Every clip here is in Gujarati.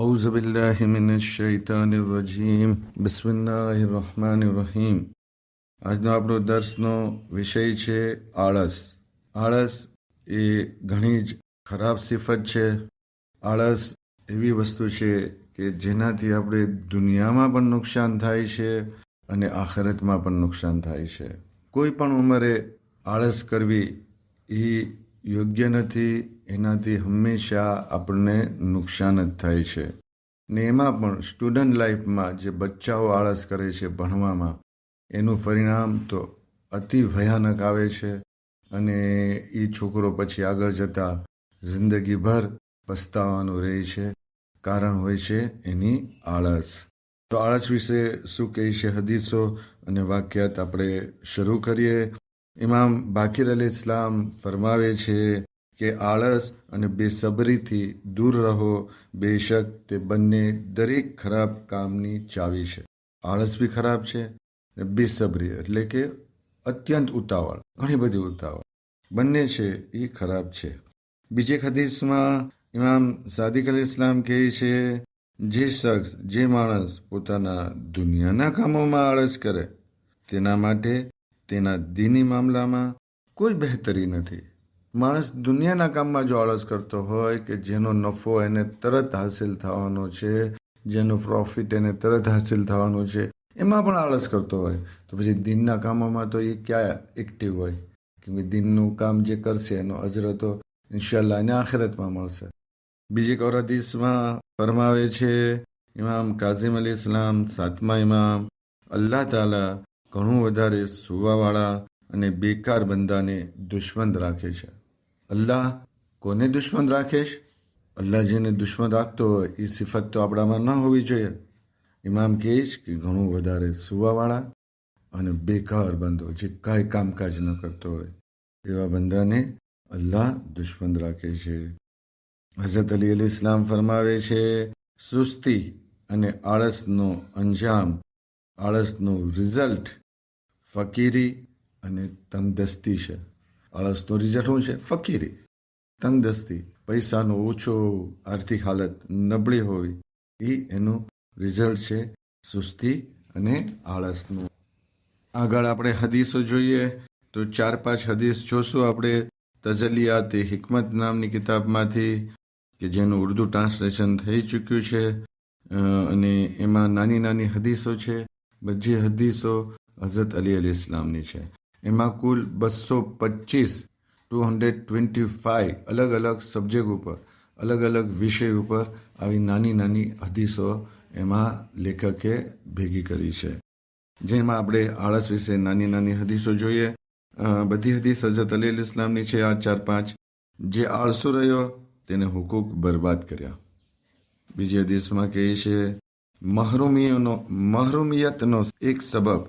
أعوذ بالله من الشيطان الرجيم بسم الله الرحمن الرحيم આજનો આપણો દર્શનો વિષય છે આળસ આળસ એ ઘણી જ ખરાબ સિફત છે આળસ એવી વસ્તુ છે કે જેનાથી આપણે દુનિયામાં પણ નુકસાન થાય છે અને આખરતમાં પણ નુકસાન થાય છે કોઈ પણ ઉંમરે આળસ કરવી એ યોગ્ય નથી, એનાથી હંમેશા આપણને નુકસાન જ થાય છે. ને એમાં પણ સ્ટુડન્ટ લાઈફમાં જે બચ્ચાઓ આળસ કરે છે ભણવામાં, એનું પરિણામ તો અતિ ભયાનક આવે છે અને એ છોકરો પછી આગળ જતા જિંદગીભર પસ્તાવાનું રહે છે, કારણ હોય છે એની આળસ. તો આળસ વિશે શું કહે છે હદીસો અને વાક્યાત આપણે શરૂ કરીએ. ઇમામ બાકીર અલી ઇસ્લામ ફરમાવે છે કે આળસ અને બેસબરીથી દૂર રહો, બેશક તે બંને દરેક ખરાબ કામની ચાવી છે. આળસ બી ખરાબ છે અને બેસબરી એટલે કે અત્યંત ઉતાવળ, ઘણી બધી ઉતાવળ. બંને છે એ ખરાબ છે. બીજે હદીસમાં ઇમામ સાદિક અલી ઇસ્લામ કહે છે, જે શખ્સ, જે માણસ પોતાના દુનિયાના કામોમાં આળસ કરે, તેના માટે તેના દીની મામલામાં કોઈ બહેતરી નથી. માણસ દુનિયાના કામમાં જો આળસ કરતો હોય કે જેનો નફો એને તરત હાસિલ થવાનો છે, જેનો પ્રોફિટ એને તરત હાસિલ થવાનો છે, એમાં પણ આળસ કરતો હોય, તો પછી દિનના કામોમાં તો એ ક્યાં એક્ટિવ હોય? કે દિનનું કામ જે કરશે એનો અજર તો ઇન્શાલ્લાહ એને આખિરતમાં મળશે. બીજી એક ઓર ફરમાવે છે, ઇમામ કાઝિમ અલી ઇસ્લામ, સાતમા ઇમામ, અલ્લાહ તાલા ઘણું વધારે સુવાવાળા અને બેકાર બંદાને દુશ્મન રાખે છે. અલ્લાહ કોને દુશ્મન રાખે અલ્લાહ જેને દુશ્મન રાખતો હોય એ સિફત તો આપણામાં ન હોવી જોઈએ. ઇમામ કહે છે કે ઘણું વધારે સુવાવાળા અને બેકાર બંદો જે કાંઈ કામકાજ ન કરતો હોય, એવા બંદાને અલ્લાહ દુશ્મન રાખે છે. હઝરત અલી અલી ઇસ્લામ ફરમાવે છે, સુસ્તી અને આળસનો અંજામ, આળસનું રિઝલ્ટ ફકીરી અને તંગદસ્તી છે. આળસનું રિઝલ્ટ શું છે. ફકીરી, તંગદસ્તી, પૈસાનો ઓછો આર્થિક હાલત નબળી હોવી એ એનું રિઝલ્ટ છે સુસ્તી અને આળસનું. આગળ આપણે હદીસો જોઈએ, તો ચાર પાંચ હદીસ જોશું આપણે તજલિયાત હિકમત નામની કિતાબમાંથી, કે જેનું ઉર્દુ ટ્રાન્સલેશન થઈ ચૂક્યું છે અને એમાં નાની નાની હદીસો છે. બધી હદીસો હઝરત અલી અલી ઇસ્લામની છે. એમાં કુલ બસો પચીસ ટુ હંડ્રેડ ટ્વેન્ટી ફાઈવ અલગ અલગ સબ્જેક્ટ ઉપર, અલગ અલગ વિષય ઉપર આવી નાની નાની હદીસો એમાં લેખકે ભેગી કરી છે. જેમાં આપણે આળસ વિશે નાની નાની હદીસો જોઈએ. બધી હદીસ હઝરત અલી અલી ઇસ્લામની છે, આ ચાર પાંચ. જે આળસુ રહ્યો, તેને હુકુક બરબાદ કર્યા. બીજી હદીસમાં કહે છે મહરૂમીઓનો મહરૂમિયતનો એક સબબ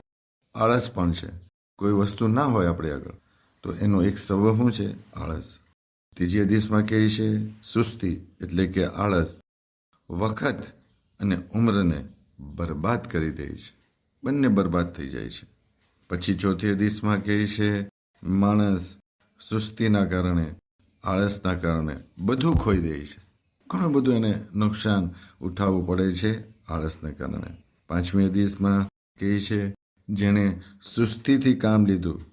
આળસ પણ છે. કોઈ વસ્તુ ના હોય આપણે આગળ, તો એનો એક સબબ શું છે? આળસ. ત્રીજી હદીસમાં કહે છે, સુસ્તી એટલે કે આળસ વખત અને ઉંમરને બરબાદ કરી દે છે. બંને બરબાદ થઈ જાય છે. પછી ચોથી હદીસમાં કહે છે, માણસ સુસ્તીના કારણે, આળસના કારણે બધું ખોઈ દે છે. ઘણું બધું એને નુકસાન ઉઠાવવું પડે છે આળસને કારણે. પાંચમી હદીસમાં કહે છે જેણે સુસ્તીથી કામ લીધું,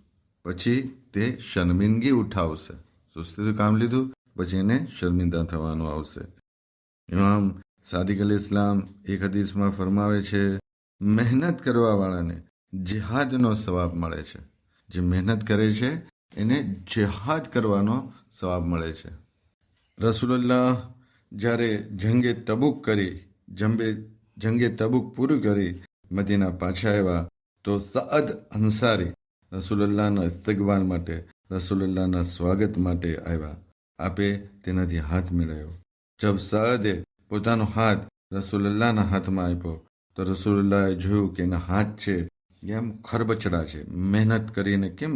પછી તે શર્મિંદગી ઉઠાવશે. સુસ્તીથી કામ લીધું, પછી એને શર્મિંદા થવાનું આવશે. ઇમામ સાદિક અલી ઇસ્લામ એક હદીસમાં ફરમાવે છે, મહેનત કરવાવાળાને જેહાદનો સવાબ મળે છે. જે મહેનત કરે છે, એને જેહાદ કરવાનો સવાબ મળે છે. રસુલ્લાહ જ્યારે જંગે તબુક કરી, જંબે જંગે તબુક પૂરું કરી, મદીના પાછા આવ્યા તો સઅદ અંસારી રસુલ્લાહના ઇસ્તકબાલ માટે રસુલ્લાહના સ્વાગત માટે આવ્યા. આપે તેનાથી હાથ મેળવ્યો. જબ સઅદે પોતાનો હાથ રસુલ્લાહના હાથમાં આપ્યો, તો રસુલ્લાહે જોયું કે એના હાથ છે, એમ ખરબચડા છે. મહેનત કરીને કેમ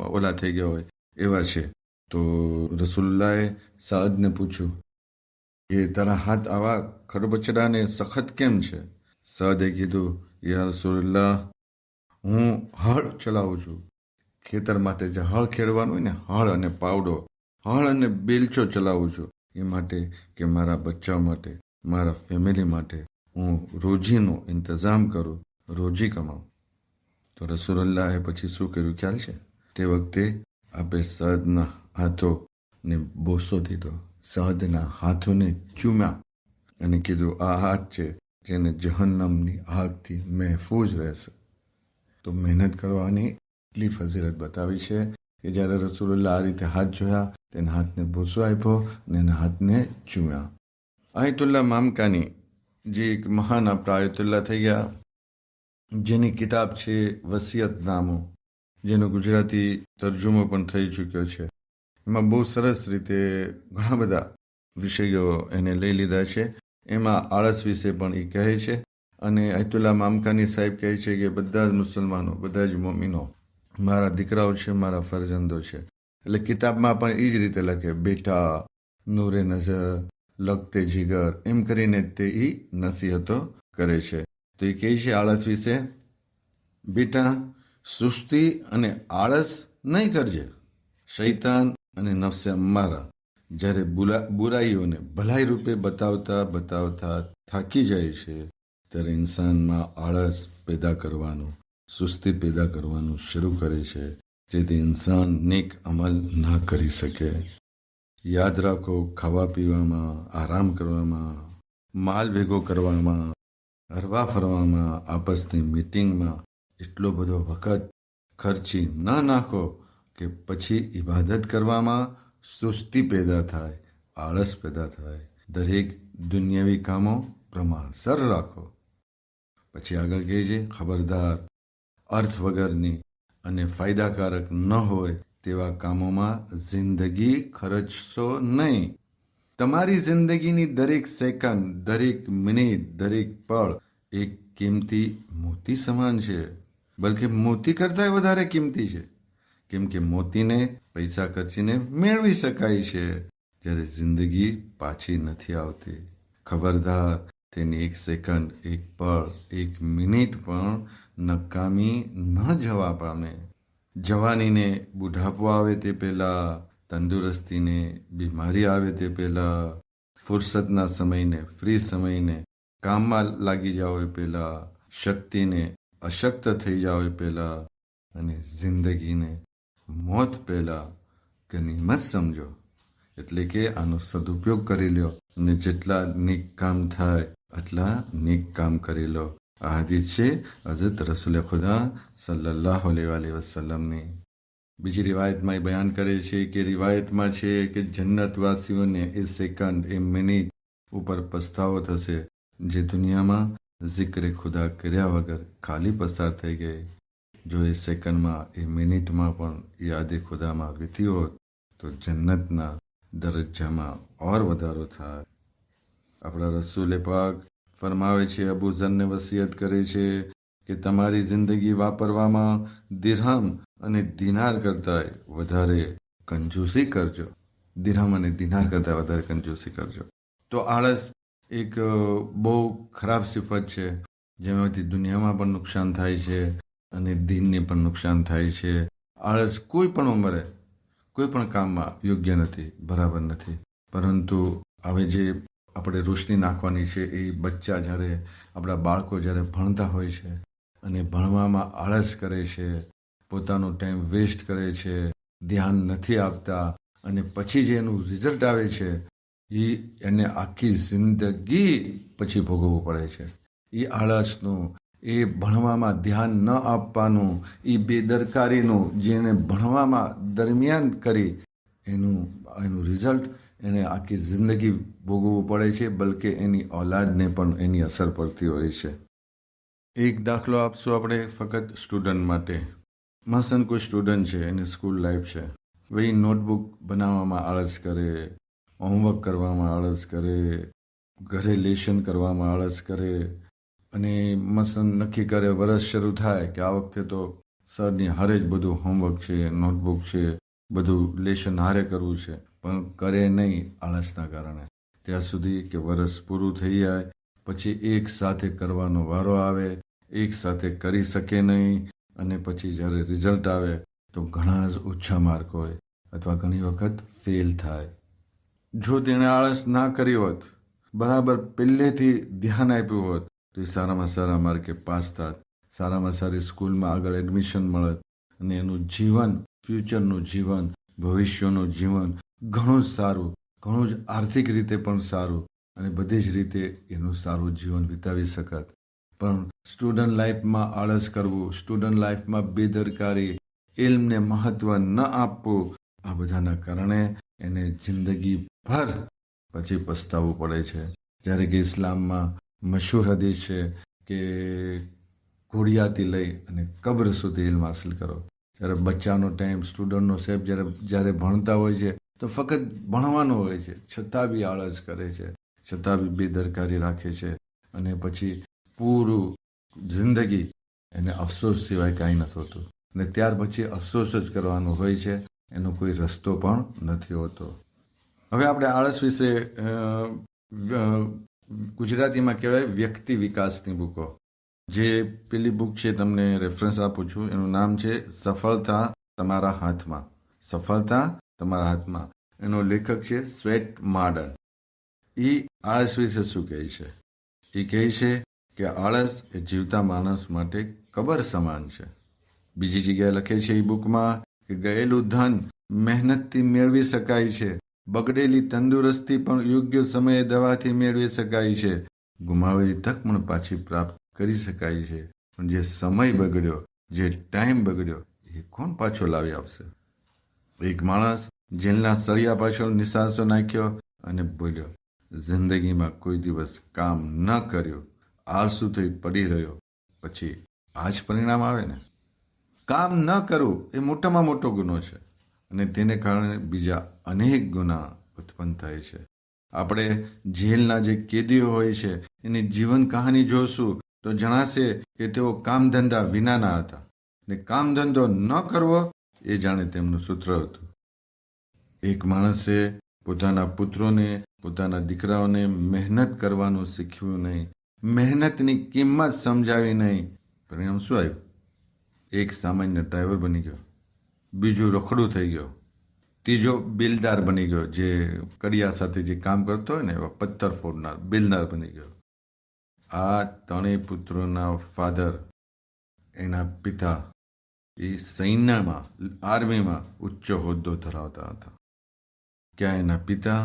ઓલા થઈ ગયા હોય એવા છે. તો રસુલ્લાએ સાદને પૂછ્યું કે તારા હાથ આવા ખરબચડાને સખત કેમ છે? સાદે કીધું, યા રસુલ્લાહ હું હળ ચલાવું છું. ખેતર માટે જે હળ ખેડવાનું હોય ને, હળ અને પાવડો, હળ અને બેલચો ચલાવું છું. એ માટે કે મારા બચ્ચા માટે, મારા ફેમિલી માટે હું રોજીનો ઇંતજામ કરું, રોજી કમાઉં તો રસુલ્લાએ પછી શું કર્યું? ખ્યાલ છે? તે વખતે આપે સહદના હાથોને બોસો દીધો. સહદના હાથોને ચૂમ્યા અને કીધું, આ હાથ છે જેને જહન્નમની આગથી મહેફૂજ રહેશે. તો મહેનત કરવાની એટલી ફઝીલત બતાવી છે કે જ્યારે રસુલ્લા આ રીતે હાથ જોયા તેના હાથને ભૂસો આપ્યો અને એના હાથને ચૂમ્યા. આયતુલ્લા મામકાની જે એક મહાન આપણા આયતુલ્લા થઈ ગયા, જેની કિતાબ છે વસિયતનામું જેનો ગુજરાતી તર્જુમો પણ થઈ ચૂક્યો છે. એમાં બહુ સરસ રીતે ઘણા બધા વિષયો એને લઈ લીધા છે. એમાં આળસ વિશે પણ એ કહે છે. અને અયતુલ્લા મામકાની સાહેબ કહે છે કે બધા જ મુસલમાનો, બધા જ મોમિનો મારા દીકરાઓ છે, મારા ફરજંદો છે. એટલે કિતાબમાં પણ એ જ રીતે લખે, બેટા, નૂરે નજર લગતે જીગર, એમ કરીને તે એ નસીહતો કરે છે. તો એ કહે છે આળસ વિશે, બેટા, સુસ્તી અને આળસ નહીં કરજે. શૈતાન અને નફસે અમારા, જ્યારે બુરાઈઓને ભલાઈ રૂપે બતાવતા બતાવતા થાકી જાય છે ત્યારે ઇન્સાનમાં આળસ પેદા કરવાનું, સુસ્તી પેદા કરવાનું શરૂ કરે છે, જેથી ઇન્સાન નેક અમલ ના કરી શકે. યાદ રાખો, ખાવા પીવામાં, આરામ કરવામાં, માલ ભેગો કરવામાં, હરવા ફરવામાં, આપસની મીટિંગમાં એટલો બધો વખત ખર્ચી ન નાખો કે પછી ઇબાદત કરવામાં સુસ્તી પેદા થાય, આળસ પેદા થાય. દરેક દુનિયાવી કામો પ્રમાણસર રાખો. પછી આગળ કહે છે, ખબરદાર, અર્થ વગરની અને ફાયદાકારક ન હોય તેવા કામોમાં જિંદગી ખર્ચશો નહીં. તમારી જિંદગીની દરેક સેકન્ડ, દરેક મિનિટ, દરેક પળ એક કિંમતી મોતી સમાન છે. બલકે મોતી કરતાંય વધારે કિંમતી છે. કેમ કે મોતીને પૈસા ખર્ચીને મેળવી શકાય છે, જ્યારે જિંદગી પાછી નથી આવતી. ખબરદાર તેની એક સેકન્ડ એક પળ એક મિનિટ પણ નકામી ન જવા પામે જવાનીને બુઢાપો આવે તે પહેલાં તંદુરસ્તીને બીમારી આવે તે પહેલાં ફુરસતના સમયને ફ્રી સમયને કામમાં લાગી જાઓ એ પહેલાં શક્તિને અશક્ત થઈ જાઓ એ પહેલાં અને જિંદગીને મોત પહેલાં ગનીમત સમજો એટલે કે આનો સદુપયોગ કરી લ્યો અને જેટલા નીક કામ થાય એટલા નેક કામ કરી લો આ હદીસ છે હઝરત રસુલ ખુદા સલ્લાહ અલૈહિ વસલ્લમની. બીજી રિવાયતમાં એ બયાન કરે છે કે રિવાયતમાં છે કે જન્નતવાસીઓને એ સેકન્ડ એ મિનિટ ઉપર પસ્તાવો થશે જે દુનિયામાં જિક્રે ખુદા કર્યા વગર ખાલી પસાર થઈ ગઈ. જો એ સેકન્ડમાં એ મિનિટમાં પણ યાદે ખુદામાં વીતી હોત તો જન્નતના દરજ્જામાં ઓર વધારો થાય આપણા રસૂલે પાક ફરમાવે છે અબુ ઝરને વસિયત કરે છે કે તમારી જિંદગી વાપરવામાં દિરહમ અને દિનાર કરતાં વધારે કંજૂસી કરજો. દિરહમ અને દિનાર કરતાં વધારે કંજૂસી કરજો. તો આળસ એક બહુ ખરાબ સિફત છે, જેમાંથી દુનિયામાં પણ નુકસાન થાય છે અને દિનને પણ નુકસાન થાય છે. આળસ કોઈ પણ ઉંમરે, કોઈ પણ કામમાં યોગ્ય નથી, બરાબર નથી. પરંતુ હવે જે આપણે રોશની નાખવાની છે. એ બચ્ચા જ્યારે આપણા બાળકો જ્યારે ભણતા હોય છે અને ભણવામાં આળસ કરે છે, પોતાનો ટાઈમ વેસ્ટ કરે છે, ધ્યાન નથી આપતા અને પછી જે એનું રિઝલ્ટ આવે છે એ એને આખી જિંદગી પછી ભોગવવું પડે છે. એ આળસનું, એ ભણવામાં ધ્યાન ન આપવાનું એ બેદરકારીનું, જેને ભણવામાં દરમિયાન કરી એનું એનું રિઝલ્ટ એને આખી જિંદગી ભોગવવું પડે છે, બલકે એની ઓલાદને પણ એની અસર પડતી હોય છે. એક દાખલો આપશું આપણે ફક્ત સ્ટુડન્ટ માટે. મસન કોઈ સ્ટુડન્ટ છે, એની સ્કૂલ લાઈફ છે. વહી નોટબુક બનાવવામાં આળસ કરે, હોમવર્ક કરવામાં આળસ કરે, ઘરે લેશન કરવામાં આળસ કરે, અને મસન નક્કી કરે વરસ શરૂ થાય કે આ વખતે તો સરની હારે જ બધું હોમવર્ક છે, નોટબુક છે, બધું લેશન હારે કરવું છે. પણ કરે નહીં આળસના કારણે. ત્યાં સુધી કે વરસ પૂરું થઈ જાય, પછી એક સાથે કરવાનો વારો આવે, એક સાથે કરી શકે નહીં, અને પછી જ્યારે રિઝલ્ટ આવે, તો ઘણા જ ઓછા માર્ક હોય અથવા ઘણી વખત ફેલ થાય. જો તેણે આળસ ના કરી હોત, બરાબર પહેલેથી ધ્યાન આપ્યું હોત, તો એ સારામાં સારા માર્કે પાસ થાત, સારામાં સારી સ્કૂલમાં આગળ એડમિશન મળત, અને એનું જીવન, ફ્યુચરનું જીવન, ભવિષ્યનું જીવન ઘણું જ સારું, ઘણું જ આર્થિક રીતે પણ સારું અને બધી જ રીતે એનું સારું જીવન વિતાવી શકત. પણ સ્ટુડન્ટ લાઈફમાં આળસ કરવું, સ્ટુડન્ટ લાઈફમાં બેદરકારી ઇલ્મને મહત્વ ન આપવું, આ બધાના કારણે એને જિંદગીભર પછી પસ્તાવવું પડે છે. જ્યારે કે ઇસ્લામમાં મશહૂર હદીસ છે કે ઘોડિયાથી લઈ અને કબ્ર સુધી ઇલ્મ હાસિલ કરો. જ્યારે બચ્ચાનો ટાઈમ, સ્ટુડન્ટનો સેફ જ્યારે જ્યારે ભણતા હોય છે તો ફક્ત ભણવાનું હોય છે, છતાં બી આળસ કરે છે, છતાં બી બેદરકારી રાખે છે અને પછી પૂરું જિંદગી એને અફસોસ સિવાય કાંઈ નથી હોતું. અને ત્યાર પછી અફસોસ જ કરવાનો હોય છે, એનો કોઈ રસ્તો પણ નથી હોતો. હવે આપણે આળસ વિશે ગુજરાતીમાં કહેવાય વ્યક્તિ વિકાસની બુકો. જે પેલી બુક છે, તમને રેફરન્સ આપું છું, એનું નામ છે, સફળતા તમારા હાથમાં. સફળતા તમારા હાથમાં. એનો લેખક છે સ્વેટ માર્ડન એ આળસ વિશે શું કહે છે? એ કહે છે કે આળસ એ જીવતા માણસ માટે કબર સમાન છે. બીજી જગ્યાએ લખે છે એ બુકમાં કે ગયેલું ધન મહેનતથી મેળવી શકાય છે. બગડેલી તંદુરસ્તી પણ યોગ્ય સમયે દવાથી મેળવી શકાય છે. ગુમાવેલી તક પણ પાછી પ્રાપ્ત કરી શકાય છે. પણ જે સમય બગડ્યો, જે ટાઈમ બગડ્યો, એ કોણ પાછો લાવી આપશે? એક માણસ જેલના સળિયા પાછળ નિશાસો નાખ્યો અને બોલ્યો, જિંદગીમાં કોઈ દિવસ કામ ન કર્યું. આળસુ થઈ પડી રહ્યો. પછી આ જ પરિણામ આવે ને? કામ ન કરવું એ મોટામાં મોટો ગુનો છે અને તેને કારણે બીજા અનેક ગુના ઉત્પન્ન થાય છે. આપણે જેલના જે કેદીઓ હોય છે, એની જીવન કહાની જોશું તો જણાશે કે તેઓ કામ ધંધા વિનાના હતા. ને કામ ધંધો ન કરવો એ જાણે તેમનું સૂત્ર હતું. એક માણસે પોતાના પુત્રોને, પોતાના દીકરાઓને મહેનત કરવાનું શીખ્યું નહીં. મહેનતની કિંમત સમજાવી નહીં. પરિણામ શું આવ્યું? એક સામાન્ય ડ્રાઈવર બની ગયો. બીજું રખડું થઈ ગયો. ત્રીજો બિલદાર બની ગયો, જે કડિયા સાથે જે કામ કરતો હોય ને, એવા પથ્થર ફોડનાર, બિલદાર બની ગયો. આ ત્રણેય પુત્રોના ફાધર એના પિતા એ સૈન્યમાં આર્મીમાં ઉચ્ચ હોદ્દો ધરાવતા હતા ક્યાં એના પિતા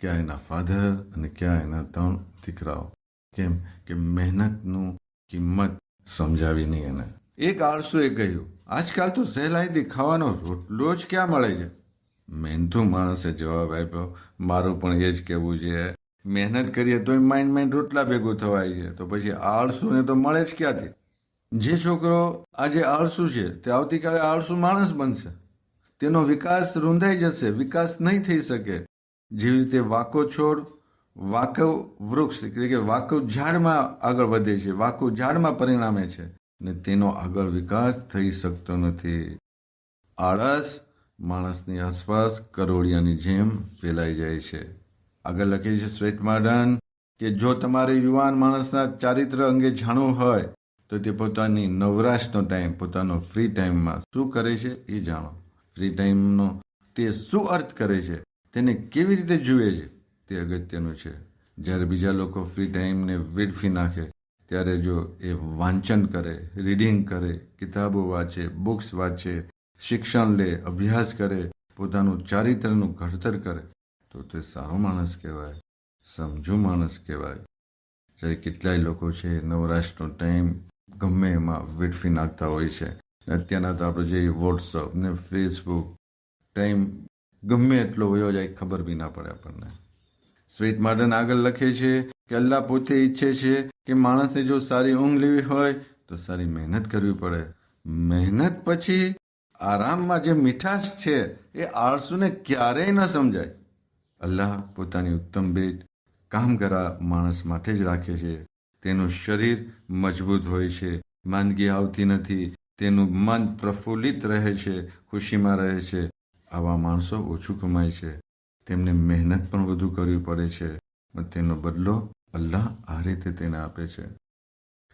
ક્યાં એના ફાધર અને ક્યાં એના ત્રણ દીકરાઓ કેમ કે મહેનતનું કિંમત સમજાવી નહીં એને એક આળસુએ કહ્યું આજકાલ તો સહેલાઈથી ખાવાનો રોટલો જ ક્યાં મળે છે મહેનતુ માણસે જવાબ આપ્યો મારું પણ એ જ કહેવું છે મહેનત કરીએ તોય માઇન્ડ માઇન્ડ રોટલા ભેગું થવાય છે તો પછી આળસુને તો મળે જ ક્યાંથી જે છોકરો આજે આળસુ છે તે આવતીકાલે આળસુ માણસ બનશે. તેનો વિકાસ રૂંધાઈ જશે, વિકાસ નહીં થઈ શકે. જેવી રીતે વાકો છોડ, વાકવ વૃક્ષ, એટલે કે વાકવ ઝાડમાં આગળ વધે છે, વાકવ ઝાડમાં પરિણામે છે, ને તેનો આગળ વિકાસ થઈ શકતો નથી. આળસ માણસની આસપાસ કરોળિયાની જેમ ફેલાઈ જાય છે. આગળ લખે છે શ્વેત માર્ડન કે જો તમારે યુવાન માણસના ચારિત્ર અંગે જાણવું હોય તો તે પોતાની નવરાશનો ટાઈમ પોતાનો ફ્રી ટાઈમમાં શું કરે છે એ જાણો. ફ્રી ટાઈમનો તે શું અર્થ કરે છે? તેને કેવી રીતે જુએ છે? તે અગત્યનું છે. જ્યારે બીજા લોકો ફ્રી ટાઈમને વેડફી નાખે, ત્યારે જો એ વાંચન કરે રીડિંગ કરે, કિતાબો વાંચે બુક્સ વાંચે, શિક્ષણ લે, અભ્યાસ કરે, પોતાનું ચારિત્રનું ઘડતર કરે, તો તે સારો માણસ કહેવાય, સમજુ માણસ કહેવાય. જ્યારે કેટલાય લોકો છે નવરાશનો ટાઈમ ગમે એમાં વેડફી નાખતા હોય છે. અત્યારના તો આપણે જોઈએ વોટ્સઅપ ને ફેસબુક ટાઈમ ગમે એટલો વયો જાય, ખબર બી ના પડે આપણને. સ્વીટ માર્ડન આગળ લખે છે કે અલ્લાહ પોતે ઈચ્છે છે કે માણસને જો સારી ઊંઘ લેવી હોય તો સારી મહેનત કરવી પડે. મહેનત પછી આરામમાં જે મીઠાશ છે એ આળસુને ક્યારેય ન સમજાય. અલ્લાહ પોતાની ઉત્તમ ભેટ કામ કરા માણસ માટે જ રાખે છે. તેનું શરીર મજબૂત હોય છે. માંદગી આવતી નથી. તેનું મન પ્રફુલ્લિત રહે છે, ખુશીમાં રહે છે. આવા માણસો ઓછું કમાય છે. તેમને મહેનત પણ વધુ કરવી પડે છે. તેનો બદલો અલ્લાહ આ રીતે તેને આપે છે.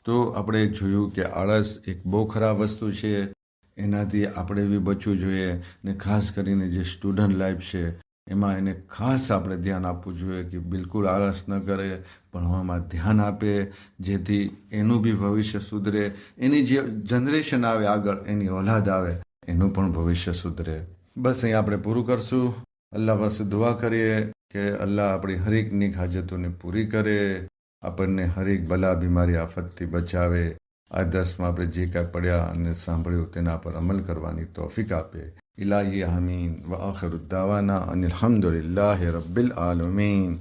તો આપણે જોયું કે આળસ એક બહુ ખરાબ વસ્તુ છે. એનાથી આપણે બી બચવું જોઈએ ને ખાસ કરીને જે સ્ટુડન્ટ લાઈફ છે એમાં એને ખાસ આપણે ધ્યાન આપવું જોઈએ કે બિલકુલ આળસ ન કરે ભણવામાં ધ્યાન આપે, જેથી એનું બી ભવિષ્ય સુધરે, એની જે જનરેશન આવે આગળ, એની ઓલાદ આવે, એનું પણ ભવિષ્ય સુધરે. બસ અહીં આપણે પૂરું કરશું. અલ્લાહ પાસે દુઆ કરીએ કે અલ્લાહ આપણી હરેકની હાજતોને પૂરી કરે, આપણને હરેક ભલા બીમારી આફતથી બચાવે. આ દસમાં આપણે જે કાંઈ પડ્યા અને સાંભળ્યું તેના પર અમલ કરવાની તોફીક આપે. ઇલાહી આમીન. વ આખિર દાવાના અનિલ હમદુલિલ્લાહ રબ્બિલ આલમીન.